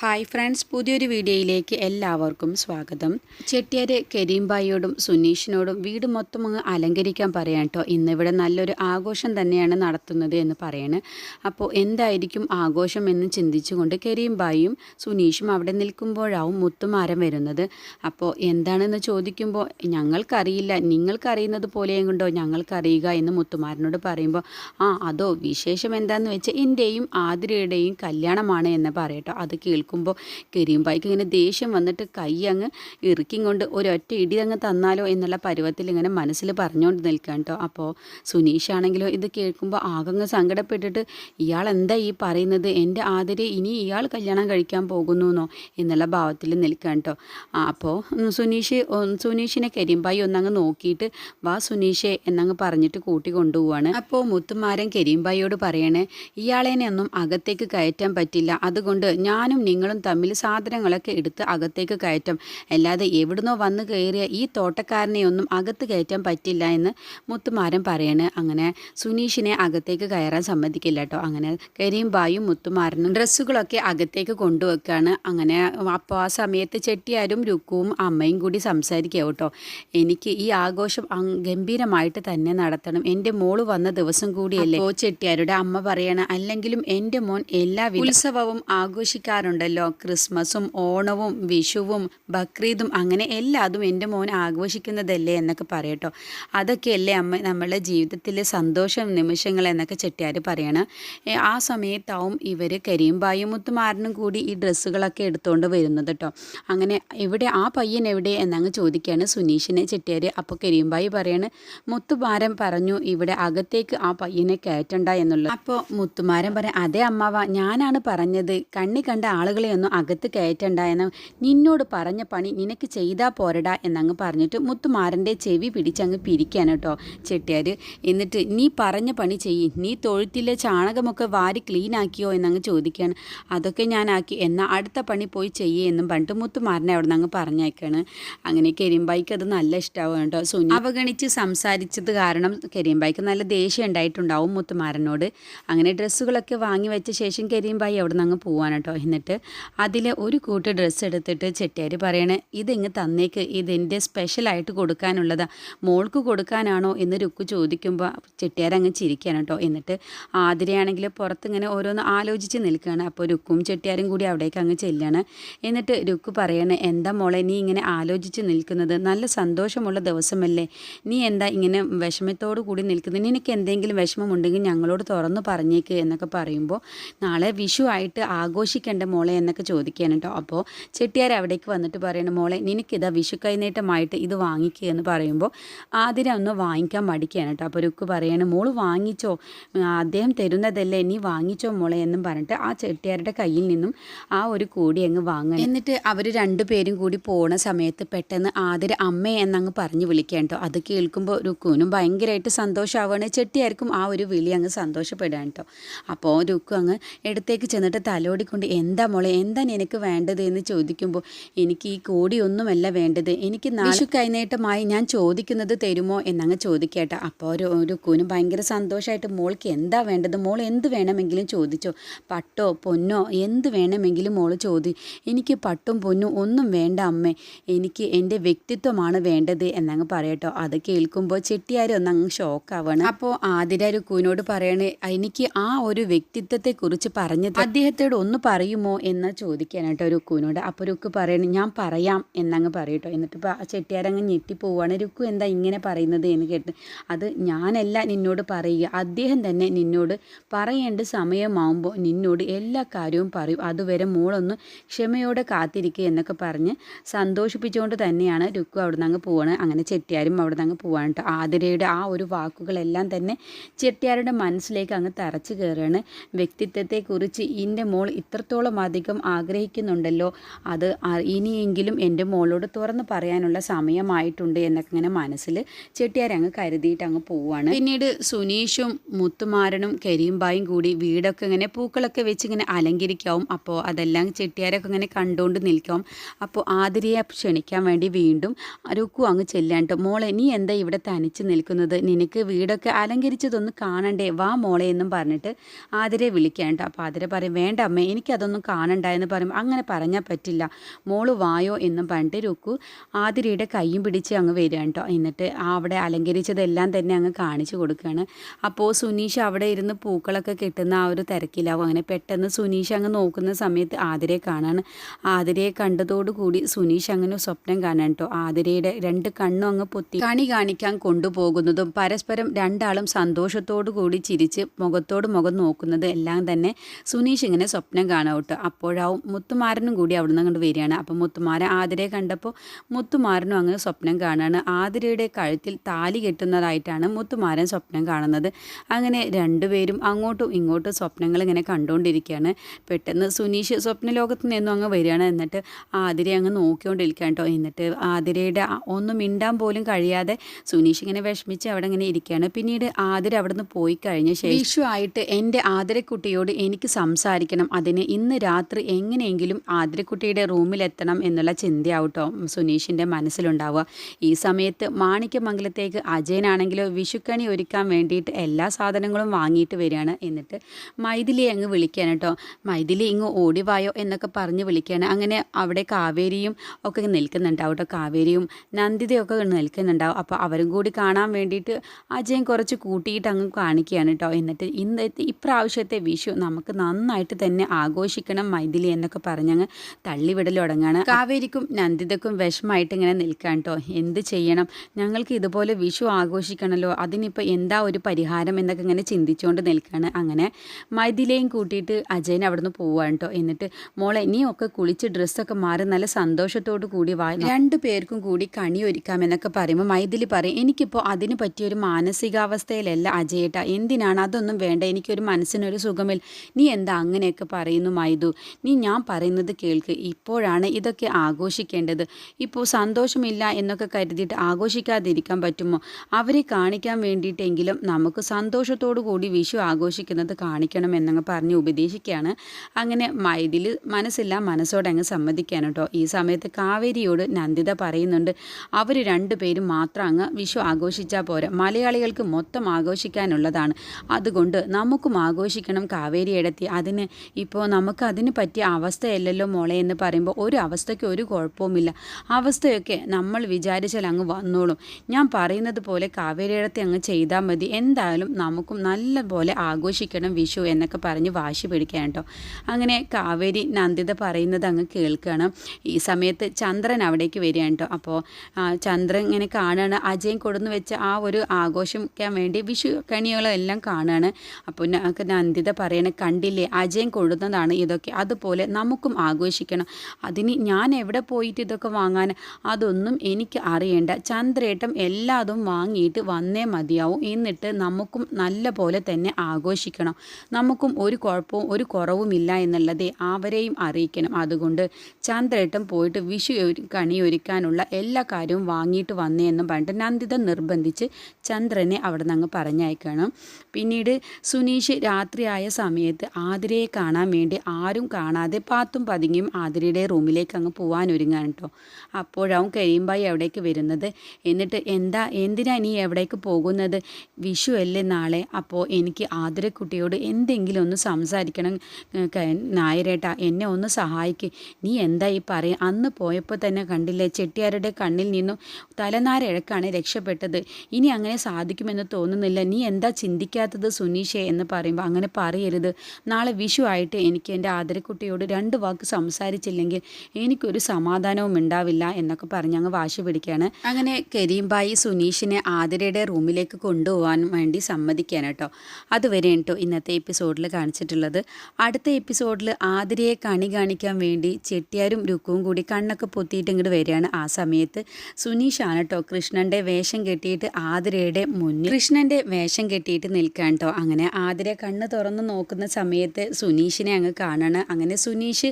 Hi friends പുതിയൊരു വീഡിയോയിലേക്ക് എല്ലാവർക്കും സ്വാഗതം. ചെട്ടിയാര് കരീംബായിയോടും സുനീഷിനോടും വീട് മൊത്തം അങ്ങ് അലങ്കരിക്കാൻ പറയാം കേട്ടോ ഇന്നിവിടെ നല്ലൊരു ആഘോഷം തന്നെയാണ് നടത്തുന്നത് എന്ന് പറയാണ്. അപ്പോൾ എന്തായിരിക്കും ആഘോഷം എന്ന് ചിന്തിച്ചുകൊണ്ട് കരീംബായിയും സുനീഷും അവിടെ നിൽക്കുമ്പോഴാവും മുത്തുമാരം വരുന്നത്. അപ്പോൾ എന്താണെന്ന് ചോദിക്കുമ്പോൾ ഞങ്ങൾക്കറിയില്ല നിങ്ങൾക്കറിയുന്നത് പോലെയും കൊണ്ടോ ഞങ്ങൾക്കറിയുക എന്ന് മുത്തുമാരനോട് പറയുമ്പോൾ ആ അതോ വിശേഷം എന്താണെന്ന് വെച്ചാൽ എന്റെയും ആതിരയുടെയും കല്യാണമാണ് എന്ന് പറയട്ടോ. അത് കേൾക്കുമ്പോൾ കരീംബായിക്ക് ഇങ്ങനെ ദേഷ്യം വന്നിട്ട് കൈ അങ്ങ് ഇറുക്കിയും കൊണ്ട് ഒരൊറ്റ ഇടി അങ്ങ് തന്നാലോ എന്നുള്ള പരുവത്തിൽ ഇങ്ങനെ മനസ്സിൽ പറഞ്ഞുകൊണ്ട് നിൽക്കുക കേട്ടോ. അപ്പോൾ സുനീഷ് ആണെങ്കിലോ ഇത് കേൾക്കുമ്പോൾ ആകങ്ങ് സങ്കടപ്പെട്ടിട്ട് ഇയാൾ എന്താ ഈ പറയുന്നത്? എന്റെ ആതിരെ ഇനി ഇയാൾ കല്യാണം കഴിക്കാൻ പോകുന്നു എന്നോ എന്നുള്ള ഭാവത്തിൽ നിൽക്കുക കേട്ടോ. അപ്പോൾ സുനീഷ് സുനീഷിനെ കരീംബായി ഒന്നങ്ങ് നോക്കിയിട്ട് വാ സുനീഷെ എന്നങ്ങ് പറഞ്ഞിട്ട് കൂട്ടി കൊണ്ടുപോവാണ്. അപ്പോൾ മുത്തുമാരൻ കരീംബായിയോട് പറയണേ ഇയാളേനെ ഒന്നും അകത്തേക്ക് കയറ്റാൻ പറ്റില്ല. അതുകൊണ്ട് ഞാനും നിങ്ങളും തമ്മിൽ സാധനങ്ങളൊക്കെ എടുത്ത് അകത്തേക്ക് കയറ്റും. അല്ലാതെ എവിടുന്നോ വന്ന് കയറിയ ഈ തോട്ടക്കാരനെ ഒന്നും അകത്ത് കയറ്റാൻ പറ്റില്ല എന്ന് മുത്തുമാരൻ പറയാണ്. അങ്ങനെ സുനീഷിനെ അകത്തേക്ക് കയറാൻ സമ്മതിക്കില്ല കേട്ടോ. അങ്ങനെ കരീംബായും മുത്തുമാരനും ഡ്രസ്സുകളൊക്കെ അകത്തേക്ക് കൊണ്ടുവെക്കാണ്. അങ്ങനെ അപ്പോൾ ആ സമയത്ത് ചെട്ടിയാരും രുക്കുവും അമ്മയും കൂടി സംസാരിക്കുക കേട്ടോ. എനിക്ക് ഈ ആഘോഷം ഗംഭീരമായിട്ട് തന്നെ നടത്തണം. എന്റെ മോൾ വന്ന ദിവസം കൂടിയല്ലേ? ഓ ചെട്ടിയാരുടെ അമ്മ പറയണ അല്ലെങ്കിലും എന്റെ മോൻ എല്ലാ ഉത്സവവും ആഘോഷിക്കാറുണ്ടല്ലോ ക്രിസ്മസും ഓണവും വിഷുവും ബക്രീദും അങ്ങനെ എല്ലാതും എന്റെ മോൻ ആഘോഷിക്കുന്നതല്ലേ എന്നൊക്കെ പറയട്ടോ. അതൊക്കെയല്ലേ അമ്മ നമ്മളുടെ ജീവിതത്തിലെ സന്തോഷം നിമിഷങ്ങൾ എന്നൊക്കെ ചെട്ടിയാർ പറയണം. ആ സമയത്താവും ഇവർ കരിയും മുത്തുമാരനും കൂടി ഈ ഡ്രസ്സുകളൊക്കെ എടുത്തുകൊണ്ട് വരുന്നത് കേട്ടോ അങ്ങനെ ഇവിടെ ആ പയ്യൻ എവിടെ എന്നങ്ങ് ചോദിക്കുകയാണ് സുനീഷിനെ ചെട്ടിയാർ അപ്പോൾ കരീംബായി പറയാണ് മുത്തുമാരൻ പറഞ്ഞു ഇവിടെ അകത്തേക്ക് ആ പയ്യനെ കയറ്റണ്ട എന്നുള്ളത് അപ്പോൾ മുത്തുമാരൻ പറയാം അതേ അമ്മാവ ഞാനാണ് പറഞ്ഞത്. കണ്ണി കണ്ട ആളുകളെ ഒന്നും അകത്ത് കയറ്റണ്ട നിന്നോട് പറഞ്ഞ പണി നിനക്ക് ചെയ്താൽ പോരടാ എന്നങ്ങ് പറഞ്ഞിട്ട് മുത്തുമാരന്റെ ചെവി പിടിച്ചങ്ങ് പിരിക്കാൻ കേട്ടോ ചെട്ടിയാർ എന്നിട്ട് നീ പറഞ്ഞ പണി ചെയ്യ്. നീ തൊഴുത്തിലെ ചാണകമൊക്കെ വാരി ക്ലീൻ ആക്കിയോ എന്നങ്ങ് ചോദിക്കുകയാണ് അതൊക്കെ ഞാനാക്കി എന്നാൽ അടുത്ത പണി പോയി ചെയ്യേ എന്നും പറഞ്ഞിട്ട് മുത്തുമാരനെ അവിടെ നിന്ന് അങ്ങ് പറഞ്ഞേക്കാണ് അങ്ങനെ കരിമ്പായിക്ക് അത് നല്ല ഇഷ്ടമാവും കേട്ടോ. സുനി അവഗണിച്ച് സംസാരിച്ചത് കാരണം കരിമ്പായിക്ക് നല്ല ദേഷ്യം ഉണ്ടായിട്ടുണ്ടാവും മുത്തുമാരനോട്. അങ്ങനെ ഡ്രസ്സുകളൊക്കെ വാങ്ങി വെച്ച ശേഷം കരീംബായി അവിടെ നിന്ന് അങ്ങ് പോവാണ് കേട്ടോ. എന്നിട്ട് അതിലെ ഒരു കൂട്ട് ഡ്രസ്സ് എടുത്തിട്ട് ചെട്ടിയാർ പറയണേ ഇതിങ്ങ് തന്നേക്ക് ഇതിന്റെ സ്പെഷ്യലായിട്ട് കൊടുക്കാനുള്ളതാ. മോൾക്ക് കൊടുക്കാനാണോ? എന്ന് രുക്കു ചോദിക്കുമ്പോൾ ചെട്ടിയാർ അങ്ങ് ചിരിക്കുകയാണ് കേട്ടോ. എന്നിട്ട് ആതിരയാണെങ്കിൽ പുറത്തിങ്ങനെ ഓരോന്ന് ആലോചിച്ച് നിൽക്കുകയാണ് അപ്പോൾ രുക്കും ചെട്ടിയാരും കൂടി അവിടേക്ക് അങ്ങ് ചെല്ലുകയാണ് എന്നിട്ട് രുക്കു പറയണേ എന്താ മോളെ നീ ഇങ്ങനെ ആലോചിച്ച് നിൽക്കുന്നത്? നല്ല സന്തോഷമുള്ള ദിവസമല്ലേ. നീ എന്താ ഇങ്ങനെ വിഷമത്തോടു കൂടി നിൽക്കുന്നത്? നിനക്ക് എന്തെങ്കിലും വിഷമമുണ്ടെങ്കിൽ ഞങ്ങളോട് തുറന്നു പറഞ്ഞേക്ക് എന്നൊക്കെ പറയുമ്പോൾ നാളെ വിഷു ആയിട്ട് ആഘോഷിക്കേണ്ട മോളെ എന്നൊക്കെ ചോദിക്കുകയാണ് കേട്ടോ. അപ്പോൾ ചെട്ടിയാർ അവിടേക്ക് വന്നിട്ട് പറയണം മോളെ നിനക്കിതാ വിഷു കൈനീട്ടമായിട്ട് ഇത് വാങ്ങിക്കുക എന്ന് പറയുമ്പോൾ ആതിര ഒന്ന് വാങ്ങിക്കാൻ മടിക്കുകയാണ് കേട്ടോ. അപ്പോൾ രുക്ക് പറയാണ് മോൾ വാങ്ങിച്ചോ അദ്ദേഹം തരുന്നതല്ലേ നീ വാങ്ങിച്ചോ മോളെ എന്നും പറഞ്ഞിട്ട് ആ ചെട്ടിയാരുടെ കയ്യിൽ നിന്നും ആ ഒരു കൂടി അങ്ങ് വാങ്ങണം. എന്നിട്ട് അവർ രണ്ടുപേരും കൂടി പോണ സമയത്ത് പെട്ടെന്ന് ആതിര അമ്മ എന്നങ്ങ് പറഞ്ഞ് വിളിക്കാൻ കേട്ടോ. അത് കേൾക്കുമ്പോൾ രുക്കുവിനും ഭയങ്കരമായിട്ട് സന്തോഷമാവുകയാണ് ചെട്ടിയാർക്കും ആ ഒരു വിളി അങ്ങ് സന്തോഷപ്പെടുകയാണ് കേട്ടോ. അപ്പോൾ രുക്കു അങ്ങ് ഇടത്തേക്ക് ചെന്നിട്ട് തലോടിക്കൊണ്ട് എന്താ മോളെ എന്താ നിനക്ക് വേണ്ടത് എന്ന് ചോദിക്കുമ്പോൾ എനിക്ക് ഈ കോടിയൊന്നുമല്ല വേണ്ടത്. എനിക്ക് നാശു കൈനീട്ടമായി ഞാൻ ചോദിക്കുന്നത് തരുമോ എന്നങ്ങ് ചോദിക്കട്ടെ. അപ്പോൾ ഒരു രുക്കുവിനും ഭയങ്കര സന്തോഷമായിട്ട് മോൾക്ക് എന്താ വേണ്ടത്? മോൾ എന്ത് വേണമെങ്കിലും ചോദിച്ചോ. പട്ടോ പൊന്നോ എന്ത് വേണമെങ്കിലും മോൾ ചോദി. എനിക്ക് പട്ടും പൊന്നും ഒന്നും വേണ്ട അമ്മേ. എനിക്ക് എന്റെ വ്യക്തിത്വമാണ് വേണ്ടത് എന്നങ്ങ് പറയട്ടോ. അത് കേൾക്കുമ്പോൾ ചെട്ടിയാർ ഒന്നങ്ങ് ഷോക്കാവണം. അപ്പോൾ ആതിര രുക്കുവിനോട് പറയണേ എനിക്ക് ആ ഒരു വ്യക്തിത്വത്തെക്കുറിച്ച് പറഞ്ഞത് അദ്ദേഹത്തോട് ഒന്ന് പറയുമോ എന്ന് ചോദിക്കാനായിട്ട് രുക്കുവിനോട് അപ്പോൾ രുക്കു പറയണേ ഞാൻ പറയാം എന്നങ്ങ് പറയട്ടോ എന്നിട്ട് ഇപ്പോൾ ആ ചെട്ടിയാരങ്ങ് ഞെട്ടിപ്പോവാണ് രുക്കു എന്താ ഇങ്ങനെ പറയുന്നത്? എന്ന് കേട്ട് അത് ഞാനല്ല നിന്നോട് പറയുക. അദ്ദേഹം തന്നെ നിന്നോട് പറയേണ്ട സമയമാവുമ്പോൾ നിന്നോട് എല്ലാ കാര്യവും പറയും. അതുവരെ മോളൊന്ന് ക്ഷമയോടെ കാത്തിരിക്കുക എന്നൊക്കെ പറഞ്ഞ് സന്തോഷിപ്പിച്ചുകൊണ്ട് തന്നെയാണ് രുക്കു അവിടെ നിന്ന് അങ്ങ് പോവാണ്. അങ്ങനെ ചെട്ടിയാരും അവിടെ നിന്ന് അങ്ങ് പോവാണ് ആതിരയുടെ ആ ഒരു വാക്കുകളെല്ലാം തന്നെ ചെട്ടിയാരുടെ മനസ്സിലേക്ക് അങ്ങ് തറച്ചു കയറുകയാണ് വ്യക്തിത്വത്തെക്കുറിച്ച് എന്റെ മോൾ ഇത്രത്തോളം അധികം ആഗ്രഹിക്കുന്നുണ്ടല്ലോ. അത് ഇനിയെങ്കിലും എന്റെ മോളോട് തുറന്ന് പറയാനുള്ള സമയമായിട്ടുണ്ട് എന്നൊക്കെ മനസ്സിൽ ചെട്ടിയാർ അങ്ങ് കരുതിയിട്ട് അങ്ങ് പോവുകയാണ് പിന്നീട് സുനീഷും മുത്തുമാരനും കരീംബായും കൂടി വീടൊക്കെ ഇങ്ങനെ പൂക്കളൊക്കെ വെച്ച് ഇങ്ങനെ അലങ്കരിക്കാവും. അപ്പോൾ അതെല്ലാം ചെട്ടിയാരൊക്കെ ഇങ്ങനെ കണ്ടുകൊണ്ട് നിൽക്കാം. അപ്പോൾ ആതിരയെ ക്ഷണിക്കാൻ വേണ്ടി വീണ്ടും രുക്കു അങ്ങ് ചെല്ലാണ്ട് മോളെ നീ എന്താ ഇവിടെ തനിച്ച് നിൽക്കുന്നത്? നിനക്ക് വീടൊക്കെ അലങ്കരിച്ചതൊന്ന് കാണണ്ടേ? വാ മോളെ എന്നും പറഞ്ഞിട്ട് ആതിരെ വിളിക്കാണ്ട് അപ്പോൾ ആതിര പറയും വേണ്ട അമ്മേ എനിക്കതൊന്നും കാണാൻ കാണണ്ട എന്ന് പറയുമ്പോൾ അങ്ങനെ പറഞ്ഞാൽ പറ്റില്ല. മോൾ വായോ എന്നും പറഞ്ഞിട്ട് രുക്കു. ആതിരയുടെ കൈയും പിടിച്ച് അങ്ങ് വരിക കേട്ടോ എന്നിട്ട് അവിടെ അലങ്കരിച്ചതെല്ലാം തന്നെ അങ്ങ് കാണിച്ചു കൊടുക്കുകയാണ് അപ്പോൾ സുനീഷ് അവിടെ ഇരുന്ന് പൂക്കളൊക്കെ കിട്ടുന്ന ആ ഒരു തിരക്കിലാവും. അങ്ങനെ പെട്ടെന്ന് സുനീഷ് അങ്ങ് നോക്കുന്ന സമയത്ത് ആതിരയെ കാണാണ്. ആതിരയെ കണ്ടതോടുകൂടി സുനീഷ് അങ്ങനെ സ്വപ്നം കാണാൻ കേട്ടോ ആതിരയുടെ രണ്ട് കണ്ണും അങ്ങ് പൊത്തി കണി കാണിക്കാൻ കൊണ്ടുപോകുന്നതും പരസ്പരം രണ്ടാളും സന്തോഷത്തോടു കൂടി ചിരിച്ച് മുഖത്തോട് മുഖം നോക്കുന്നത് എല്ലാം തന്നെ സുനീഷ് ഇങ്ങനെ സ്വപ്നം കാണാം കേട്ടോ അപ്പോഴാവും മുത്തുമാരനും കൂടി അവിടെ നിന്ന് അങ്ങോട്ട് വരികയാണ്. അപ്പോൾ മുത്തുമാരൻ ആതിരയെ കണ്ടപ്പോൾ മുത്തുമാരനും അങ്ങ് സ്വപ്നം കാണുകയാണ് ആതിരയുടെ കഴുത്തിൽ താലി കെട്ടുന്നതായിട്ടാണ് മുത്തുമാരൻ സ്വപ്നം കാണുന്നത്. അങ്ങനെ രണ്ടുപേരും അങ്ങോട്ടും ഇങ്ങോട്ടും സ്വപ്നങ്ങൾ ഇങ്ങനെ കണ്ടുകൊണ്ടിരിക്കുകയാണ്. പെട്ടെന്ന് സുനീഷ് സ്വപ്ന ലോകത്ത് നിന്നും അങ്ങ് വരികയാണ്. എന്നിട്ട് ആതിരെ അങ്ങ് നോക്കിക്കൊണ്ടിരിക്കുകയാണ് കേട്ടോ. എന്നിട്ട് ആതിരയുടെ ഒന്ന് മിണ്ടാൻ പോലും കഴിയാതെ സുനീഷ് ഇങ്ങനെ വിഷമിച്ച് അവിടെ ഇങ്ങനെ ഇരിക്കുകയാണ്. പിന്നീട് ആതിര അവിടെ നിന്ന് പോയി കഴിഞ്ഞ ശേഷം ആയിട്ട് എന്റെ ആതിരക്കുട്ടിയോട് എനിക്ക് സംസാരിക്കണം. അതിന് ഇന്ന് രാത്രി എങ്ങനെയെങ്കിലും ആതിരക്കുട്ടിയുടെ റൂമിലെത്തണം എന്നുള്ള ചിന്തയാവട്ടോ സുനീഷിന്റെ മനസ്സിലുണ്ടാവുക. ഈ സമയത്ത് മാണിക്യമംഗലത്തേക്ക് അജയനാണെങ്കിലോ വിഷുക്കണി ഒരുക്കാൻ വേണ്ടിയിട്ട് എല്ലാ സാധനങ്ങളും വാങ്ങിയിട്ട് വരികയാണ്. എന്നിട്ട് മൈഥിലി അങ്ങ് വിളിക്കുകയാണ് കേട്ടോ. മൈഥിലി ഇങ്ങ് ഓടിവായോ എന്നൊക്കെ പറഞ്ഞ് വിളിക്കുകയാണ്. അങ്ങനെ അവിടെ കാവേരിയും ഒക്കെ നിൽക്കുന്നുണ്ടാവും കാവേരിയും നന്ദിതയൊക്കെ നിൽക്കുന്നുണ്ടാവും. അപ്പോൾ അവരും കൂടി കാണാൻ വേണ്ടിയിട്ട് അജയൻ കുറച്ച് കൂട്ടിയിട്ട് അങ്ങ് കാണിക്കുകയാണ് കേട്ടോ. എന്നിട്ട് ഇന്നത്തെ ഇപ്രാവശ്യത്തെ വിഷു നമുക്ക് നന്നായിട്ട് തന്നെ ആഘോഷിക്കണം മൈഥിലി എന്നൊക്കെ പറഞ്ഞങ്ങ് തള്ളിവിടൽ തുടങ്ങാണ്. കാവേരിക്കും നന്ദിതക്കും വിഷമായിട്ട് ഇങ്ങനെ നിൽക്കാൻ കേട്ടോ എന്ത് ചെയ്യണം? ഞങ്ങൾക്ക് ഇതുപോലെ വിഷു ആഘോഷിക്കണമല്ലോ അതിനിപ്പോൾ എന്താ ഒരു പരിഹാരം എന്നൊക്കെ ഇങ്ങനെ ചിന്തിച്ചുകൊണ്ട് നിൽക്കുകയാണ് അങ്ങനെ. മൈഥിലേയും കൂട്ടിയിട്ട് അജയൻ അവിടുന്ന് പോവാണ് കേട്ടോ എന്നിട്ട് മോളെ നീ ഒക്കെ കുളിച്ച് ഡ്രസ്സൊക്കെ മാറി നല്ല സന്തോഷത്തോടു കൂടി വാ. രണ്ടു പേർക്കും കൂടി കണി ഒരുക്കാം എന്നൊക്കെ പറയുമ്പോൾ മൈഥിലി പറയും എനിക്കിപ്പോൾ അതിന് പറ്റിയൊരു മാനസികാവസ്ഥയിലല്ല അജയേട്ട. എന്തിനാണ്? അതൊന്നും വേണ്ട. എനിക്കൊരു മനസ്സിനൊരു സുഖമില്ല. നീ എന്താ അങ്ങനെയൊക്കെ പറയുന്നു മൈദു നീ ഞാൻ പറയുന്നത് കേൾക്ക്. ഇപ്പോഴാണ് ഇതൊക്കെ ആഘോഷിക്കേണ്ടത്. ഇപ്പോൾ സന്തോഷമില്ല എന്നൊക്കെ കരുതിയിട്ട് ആഘോഷിക്കാതിരിക്കാൻ പറ്റുമോ? അവരെ കാണിക്കാൻ വേണ്ടിയിട്ടെങ്കിലും നമുക്ക് സന്തോഷത്തോടു കൂടി വിഷു ആഘോഷിക്കുന്നത് കാണിക്കണം എന്നങ്ങ് പറഞ്ഞ് ഉപദേശിക്കുകയാണ്. അങ്ങനെ മൈതിൽ മനസ്സില്ല മനസ്സോടെ അങ്ങ് സമ്മതിക്കാൻ കേട്ടോ. ഈ സമയത്ത് കാവേരിയോട് നന്ദിത പറയുന്നുണ്ട്. അവർ രണ്ടുപേരും മാത്രം അങ്ങ് വിഷു ആഘോഷിച്ചാൽ പോരാ. മലയാളികൾക്ക് മൊത്തം ആഘോഷിക്കാനുള്ളതാണ്. അതുകൊണ്ട് നമുക്കും ആഘോഷിക്കണം കാവേരി ഇടത്തി അതിന് ഇപ്പോൾ നമുക്ക് അതിന് പറ്റിയ അവസ്ഥയല്ലല്ലോ മോളെ എന്ന് പറയുമ്പോൾ ഒരു അവസ്ഥയ്ക്ക് ഒരു കുഴപ്പവുമില്ല. അവസ്ഥയൊക്കെ നമ്മൾ വിചാരിച്ചാൽ അങ്ങ് വന്നോളും. ഞാൻ പറയുന്നത് പോലെ കാവേരിയിടത്തെ അങ്ങ് ചെയ്താൽ മതി. എന്തായാലും നമുക്കും നല്ല പോലെ ആഘോഷിക്കണം വിഷു എന്നൊക്കെ പറഞ്ഞ് വാശി പിടിക്കാൻ കേട്ടോ. അങ്ങനെ കാവേരി നന്ദിത പറയുന്നത് അങ്ങ് കേൾക്കണം. ഈ സമയത്ത് ചന്ദ്രൻ അവിടേക്ക് വരികയാണ് കേട്ടോ. അപ്പോൾ ചന്ദ്രൻ ഇങ്ങനെ കാണുകയാണ് അജയൻ കൊടുന്ന് വെച്ച ആ ഒരു ആഘോഷിക്കാൻ വേണ്ടി വിഷു കണികളും എല്ലാം കാണുകയാണ് അപ്പോൾ നന്ദിത പറയണ കണ്ടില്ലേ? അജയൻ കൊടുന്നതാണ് ഇതൊക്കെ. അതുപോലെ നമുക്കും ആഘോഷിക്കണം. അതിന് ഞാൻ എവിടെ പോയിട്ട് ഇതൊക്കെ വാങ്ങാൻ? അതൊന്നും എനിക്ക് അറിയേണ്ട. ചന്ദ്രേട്ടം എല്ലാതും വാങ്ങിയിട്ട് വന്നേ മതിയാവും. എന്നിട്ട് നമുക്കും നല്ല പോലെ തന്നെ ആഘോഷിക്കണം. നമുക്കും ഒരു കുഴപ്പവും ഒരു കുറവുമില്ല എന്നുള്ളത് അവരെയും അറിയിക്കണം. അതുകൊണ്ട് ചന്ദ്രേട്ടം പോയിട്ട് വിഷു കണി ഒരുക്കാനുള്ള എല്ലാ കാര്യവും വാങ്ങിയിട്ട് വന്നേ എന്നും പറഞ്ഞിട്ട് നന്ദിത നിർബന്ധിച്ച് ചന്ദ്രനെ അവിടെ നിന്ന് അങ്ങ് പറഞ്ഞയക്കണം. പിന്നീട് സുനീഷ് രാത്രിയായ സമയത്ത് ആതിരയെ കാണാൻ വേണ്ടി ആരും കാണാതെ പാത്തും പതുങ്ങിയും ആതിരയുടെ റൂമിലേക്ക് അങ്ങ് പോകാൻ ഒരുങ്ങാൻ കേട്ടോ അപ്പോഴാവും കഴിയുമ്പായി എവിടേക്ക് വരുന്നത്. എന്നിട്ട് എന്താ എന്തിനാ നീ എവിടേക്ക് പോകുന്നത്? വിഷു അല്ലേ നാളെ? അപ്പോൾ എനിക്ക് ആതിരക്കുട്ടിയോട് എന്തെങ്കിലും ഒന്ന് സംസാരിക്കണം നായരേട്ട എന്നെ ഒന്ന് സഹായിക്ക്. നീ എന്താ ഈ പറയും? അന്ന് പോയപ്പോൾ തന്നെ കണ്ടില്ലേ ചെട്ടിയാരുടെ കണ്ണിൽ നിന്നും തലനാരിഴക്കാണ് രക്ഷപ്പെട്ടത്. ഇനി അങ്ങനെ സാധിക്കുമെന്ന് തോന്നുന്നില്ല. നീ എന്താ ചിന്തിക്കാത്തത് സുനീഷേ എന്ന് പറയുമ്പോൾ അങ്ങനെ പറയരുത്. നാളെ വിഷു ആയിട്ട് എനിക്ക് എന്റെ ആദരക്കുട്ടിയോട് രണ്ട് വാക്ക് സംസാരിച്ചില്ലെങ്കിൽ എനിക്കൊരു സമാധാനവും ഉണ്ടാവില്ല എന്നൊക്കെ പറഞ്ഞ് അങ്ങ് വാശി പിടിക്കുകയാണ്. അങ്ങനെ കരീംബായി സുനീഷിനെ ആതിരയുടെ റൂമിലേക്ക് കൊണ്ടുപോകാൻ വേണ്ടി സമ്മതിക്കാൻ കേട്ടോ. അതുവരെ കേട്ടോ ഇന്നത്തെ എപ്പിസോഡിൽ കാണിച്ചിട്ടുള്ളത്. അടുത്ത എപ്പിസോഡിൽ ആതിരയെ കണി കാണിക്കാൻ വേണ്ടി ചെട്ടിയാരും രുക്കും കൂടി കണ്ണൊക്കെ പൊത്തിയിട്ട് ഇങ്ങോട്ട് വരികയാണ് ആ സമയത്ത്. സുനീഷാണ് കേട്ടോ കൃഷ്ണന്റെ വേഷം കെട്ടിയിട്ട് ആതിരയുടെ മുന്നിൽ കൃഷ്ണന്റെ വേഷം കെട്ടിയിട്ട് നിൽക്കാൻ കേട്ടോ. അങ്ങനെ ആതിര കണ്ണ് തുറന്ന് നോക്കുന്ന സമയത്ത് സുനീഷിനെ അങ്ങ് കാണണം. അങ്ങനെ സുനീഷ്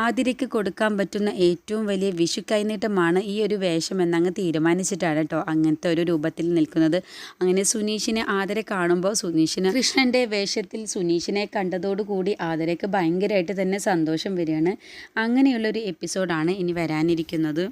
ആതിരയ്ക്ക് കൊടുക്കാൻ പറ്റുന്ന ഏറ്റവും വലിയ വിഷു കൈനീട്ടമാണ് ഈ ഒരു വേഷം എന്നങ്ങ് തീരുമാനിച്ചിട്ടാണ് കേട്ടോ അങ്ങനത്തെ ഒരു രൂപത്തിൽ നിൽക്കുന്നത്. അങ്ങനെ സുനീഷിനെ ആതിര കാണുമ്പോൾ സുനീഷിന് കൃഷ്ണന്റെ വേഷത്തിൽ സുനീഷിനെ കണ്ടതോടുകൂടി ആതിരയ്ക്ക് ഭയങ്കരമായിട്ട് തന്നെ സന്തോഷം വരികയാണ്. അങ്ങനെയുള്ളൊരു എപ്പിസോഡാണ് ഇനി വരാനിരിക്കുന്നത്.